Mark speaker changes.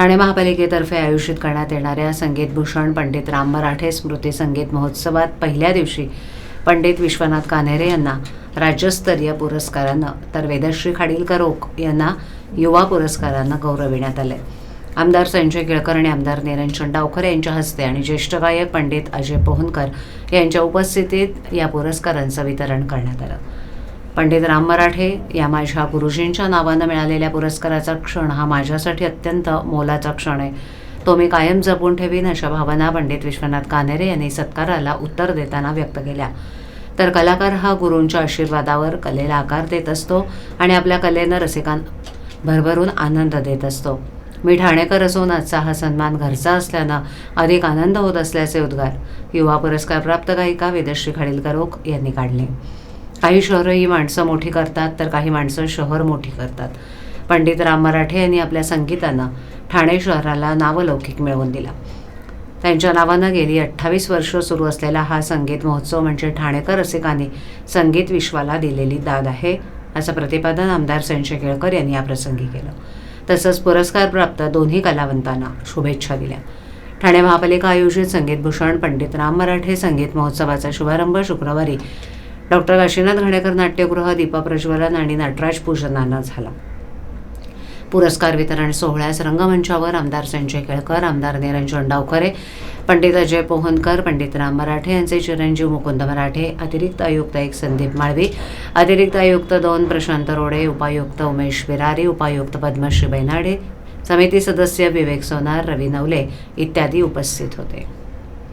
Speaker 1: ठाणे महापालिकेतर्फे आयोजित करण्यात येणाऱ्या संगीतभूषण पंडित राम मराठे स्मृती संगीत महोत्सवात पहिल्या दिवशी पंडित विश्वनाथ कान्हेरे यांना राज्यस्तरीय पुरस्कारानं तर वेदश्री खाडीलकर ओक यांना युवा पुरस्कारानं गौरविण्यात आले. आमदार संजय केळकर आणि आमदार निरंजन डावकर यांच्या हस्ते आणि ज्येष्ठ गायक पंडित अजय पोहनकर यांच्या उपस्थितीत या पुरस्कारांचं वितरण करण्यात आलं. पंडित राम मराठे या माझ्या गुरुजींच्या नावानं मिळालेल्या पुरस्काराचा क्षण हा माझ्यासाठी अत्यंत मोलाचा क्षण आहे. तो मी कायम जपून ठेवीन अशा भावना पंडित विश्वनाथ कानेरे यांनी सत्काराला उत्तर देताना व्यक्त केल्या. तर कलाकार हा गुरूंच्या आशीर्वादावर कलेला आकार देत असतो आणि आपल्या कलेनं रसिकां भरभरून आनंद देत असतो. मी ठाणेकर असून आजचा हा सन्मान घरचा असल्यानं अधिक आनंद होत असल्याचे उद्गार युवा पुरस्कार प्राप्त गायिका वेदश्री खाडीलकर ओक यांनी काढले. काही शहरं ही माणसं मोठी करतात तर काही माणसं शहर मोठी करतात. पंडित राम मराठे यांनी आपल्या संगीतानं ठाणे शहराला नावलौकिक मिळवून दिला. त्यांच्या नावानं गेली अठ्ठावीस वर्ष सुरू असलेला हा संगीत महोत्सव म्हणजे ठाणेकर रसिकांनी संगीत विश्वाला दिलेली दाद आहे असं प्रतिपादन आमदार संजय केळकर यांनी याप्रसंगी केलं. तसंच पुरस्कारप्राप्त दोन्ही कलावंतांना शुभेच्छा दिल्या. ठाणे महापालिका आयोजित संगीतभूषण पंडित राम मराठे संगीत महोत्सवाचा शुभारंभ शुक्रवारी डॉक्टर काशीनाथ घाणेकर नाट्यगृह दीपा प्रज्वलन आणि नटराज पूजनानं झाला. पुरस्कार वितरण सोहळ्यास रंगमंचावर आमदार संजय केळकर आमदार निरंजन डावखरे पंडित अजय पोहनकर पंडित राम मराठे यांचे चिरंजीव मुकुंद मराठे अतिरिक्त आयुक्त एक संदीप माळवी अतिरिक्त आयुक्त दोन प्रशांत रोडे उपायुक्त उमेश बिरारी उपायुक्त पद्मश्री बैनाडे समिती सदस्य विवेक सोनार रवी नवले इत्यादी उपस्थित होते.